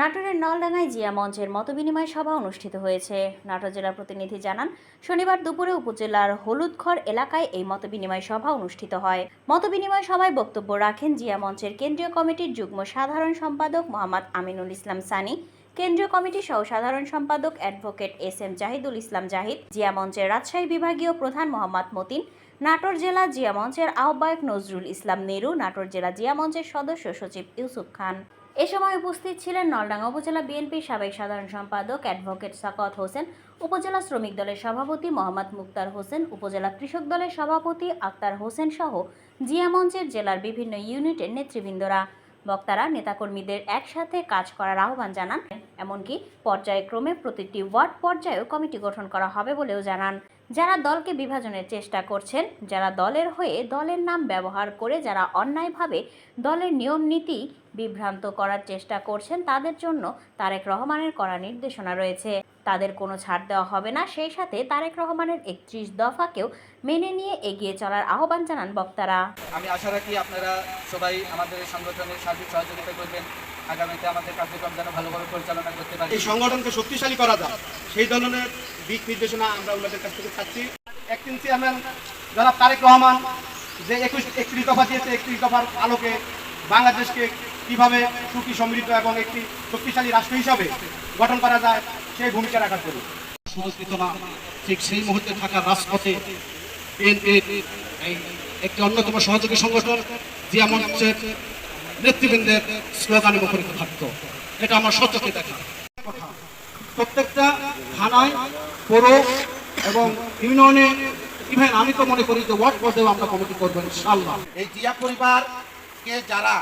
নাটোরের নলডাঙ্গায় জিয়া মঞ্চের মতবিনিময় সভা অনুষ্ঠিত হয়েছে। নাটোর জেলা প্রতিনিধি জানান, শনিবার দুপুরে উপজেলার হলুদখর এলাকায় এই মতবিনিময় সভা অনুষ্ঠিত হয়। মতবিনিময় সভায় বক্তব্য রাখেন জিয়া মঞ্চের কেন্দ্রীয় কমিটির যুগ্ম সাধারণ সম্পাদক মোহাম্মদ আমিনুল ইসলাম সানি, কেন্দ্রীয় কমিটির সহ সাধারণ সম্পাদক advocate S M Jahidul Islam Zahid, Zia মঞ্চের রাজশাহী বিভাগীয় প্রধান মোহাম্মদ মতিন, নাটোর জেলা জিয়া মঞ্চের আহ্বায়ক নজরুল ইসলাম নেরু নাটোর জেলা জিয়া মঞ্চের সদস্য সচিব ইউসুফ খান। এ সময় উপস্থিত ছিলেন নলডাঙ্গা উপজেলা বিএনপির সাবেক সাধারণ সম্পাদক অ্যাডভোকেট সাকত হোসেন, উপজেলা শ্রমিক দলের সভাপতি মোহাম্মদ মুক্তার হোসেন, উপজেলা কৃষক দলের সভাপতি আক্তার হোসেন সহ জিয়া মঞ্চের জেলার বিভিন্ন ইউনিটের নেতৃবৃন্দরা। বক্তারা, নেতাকর্মীদের একসাথে কাজ করার আহ্বান জানান। এমনকি পর্যায়ক্রমে প্রতিটি ওয়ার্ড পর্যায়েও কমিটি গঠন করা হবে বলেও জানান। যারা দলকে বিভাজনের চেষ্টা করছেন, যারা দলের হয়ে দলের নাম ব্যবহার করে যারা অন্যায়ভাবে দলের নিয়ম নীতি বিভ্রান্ত করার চেষ্টা করছেন, তাদের জন্য তারেক রহমানের করা নির্দেশনা রয়েছে। তাদের কোনো ছাড় দেওয়া হবে না। সেই সাথে তারেক রহমানের একত্রিশ দফাকেও মেনে নিয়ে এগিয়ে চলার আহ্বান জানান বক্তারা। আমি আশা রাখি আপনারা সবাই আমাদের সংগঠনের সার্বিক সহযোগিতা করবেন। আগামীতে আমাদের কার্যক্রম যেন ভালোভাবে পরিচালনা করতে পারি। এই সংগঠনকে শক্তিশালী করা যায় সেই ধরনের দিক নির্দেশনা আমরা ওনাদের কাছ থেকে চাচ্ছি। একদিন চেয়ারম্যান যারা তারেক রহমান যে একুশ একত্রিশ দফা দিয়েছে একত্রিশ দফার আলোকে বাংলাদেশকে কীভাবে সুখী সমৃদ্ধ এবং একটি শক্তিশালী রাষ্ট্র হিসাবে গঠন করা যায় সেই ভূমিকা রাখার জন্য। সমর্পিত না ঠিক সেই মুহূর্তে থাকা রাজপথে বিএনপির এই একটি অন্যতম সহযোগী সংগঠন জিয়া মঞ্চের নেতৃবৃন্দের স্লোগানে মুখরিত থাকতো। এটা আমার সত্যকে দেখা। কথা প্রত্যেকটা থানায় পৌর এবং ইউনিয়নে ইভেন আমি তো মনে করি যে ওয়ার্ড পর্যায়ে আমরা কমিটি করব ইনশাল্লাহ এই জিয়া পরিবারকে যারা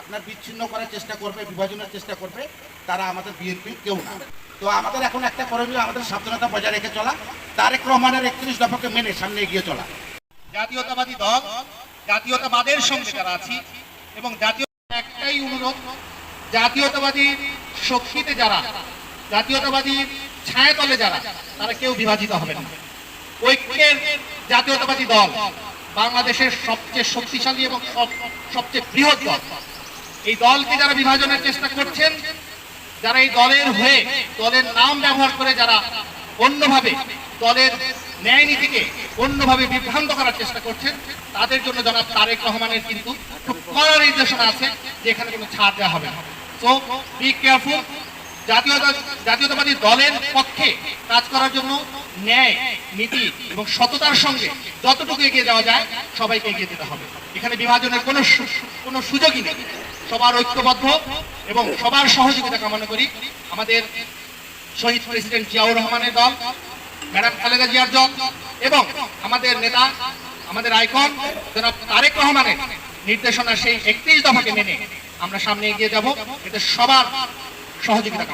আপনার বিচ্ছিন্ন করার চেষ্টা করবে বিভাজনের চেষ্টা করবে তারা আমাদের বিএনপি কেউ না। তো আমাদের এখন একটা করণীয় আমাদের সাবধানতা বজায় রেখে চলা তারেক রহমানের একত্রিশ দফাকে মেনে সামনে এগিয়ে চলা। জাতীয়তাবাদী দল জাতীয়তাবাদের সঙ্গে যারা আছি এবং জাতীয় একটাই অনুরোধ, জাতীয়তাবাদী শক্তিতে যারা, জাতীয়তাবাদী ছায়াতলে যারা, তারা কেউ বিভাজিত হবে না। ঐক্যের জাতীয়তাবাদী দল বাংলাদেশের সবচেয়ে শক্তিশালী এবং সবচেয়ে বৃহৎ দল। এই দলকে যারা বিভাজনের চেষ্টা করছেন, যারা এই দলের হয়ে দলের নাম ব্যবহার করে যারা অন্যভাবে দলের ন্যায় নীতিকে অন্যভাবে বিভ্রান্ত করার চেষ্টা করছেন, তাদের জন্য জনাব তারেক রহমানের কিন্তু কড়া নির্দেশনা আছে যে এখানে কোনো ছাড় দেওয়া হবে। না সো বি কেয়ারফুল জাতীয়তা জাতীয়তাবাদী দলের পক্ষে কাজ করার জন্য ন্যায়, নীতি এবং সততার সঙ্গে যতটুকু এগিয়ে যাওয়া যায়, সবাইকে এগিয়ে যেতে হবে। এখানে বিভাজনের কোনো কোনো সুযোগই নেই। সবার ঐক্যবদ্ধ এবং সবার সহযোগিতা কামনা করি আমাদের শহীদ প্রেসিডেন্ট জিয়াউর রহমানের দল, ম্যাডাম খালেদা জিয়ার দল এবং আমাদের নেতা, আমাদের আইকন জনাব তারেক রহমানের নির্দেশনা সেই একত্রিশ দফাকে মেনে আমরা সামনে এগিয়ে যাব। এতে সবার সহযোগিতা